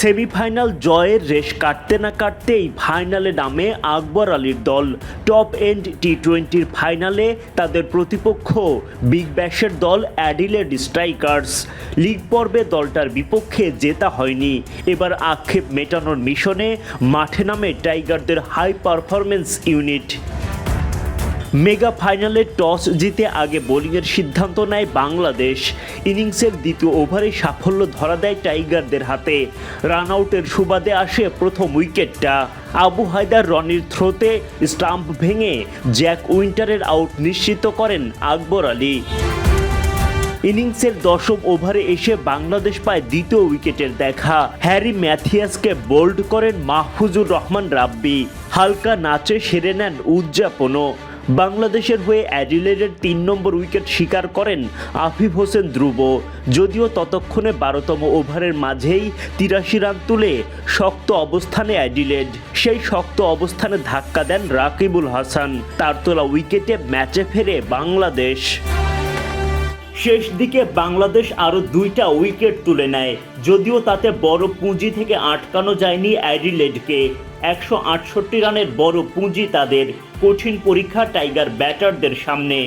Semifinal জয়ের রেশ কাটতে না কাটতেই ফাইনালে নামে আকবর আলীর দল। টপ এন্ড টি টোয়েন্টির ফাইনালে তাদের প্রতিপক্ষ বিগ ব্যাশের দল অ্যাডিলেড স্ট্রাইকার্স। লিগ পর্বে দলটার বিপক্ষে জেতা হয়নি। এবার আক্ষেপ মেটানোর মিশনে মাঠে নামে টাইগারদের হাই পারফরমেন্স ইউনিট। মেগা ফাইনালে টস জিতে আগে বোলিংয়ের সিদ্ধান্ত নেয় বাংলাদেশ। ইনিংসের দ্বিতীয় ওভারে সাফল্য ধরা দেয় টাইগারদের হাতে। রান আউটের সুবাদে আসে প্রথম উইকেটটা। আবু হায়দার রনির থ্রোতে স্টাম্প ভেঙে জ্যাক উইন্টারের আউট নিশ্চিত করেন আকবর আলী। ইনিংসের দশম ওভারে এসে বাংলাদেশ পায় দ্বিতীয় উইকেটের দেখা। হ্যারি ম্যাথিয়াসকে বোল্ড করেন মাহফুজুর রহমান রাব্বি। হালকা নাচে সেরে নেন উদযাপনও। বাংলাদেশের হয়ে অ্যাডিলেডের তিন নম্বর উইকেট শিকার করেন আফিফ হোসেন ধ্রুব। যদিও ততক্ষণে বারোতম ওভারের মাঝেই তিরাশি রান তুলে শক্ত অবস্থানে অ্যাডিলেড। সেই শক্ত অবস্থানে ধাক্কা দেন রাকিবুল হাসান। তার তোলা উইকেটে ম্যাচে ফেরে বাংলাদেশ। শেষ দিকে বাংলাদেশ আরও দুইটা উইকেট তুলে নেয়। যদিও তাতে বড় পুঁজি থেকে আটকানো যায়নি অ্যাডিলেডকে। একশো আটষট্টি রানের বড় পুঁজি তাদের কঠিন পরীক্ষা টাইগার ব্যাটারদের সামনে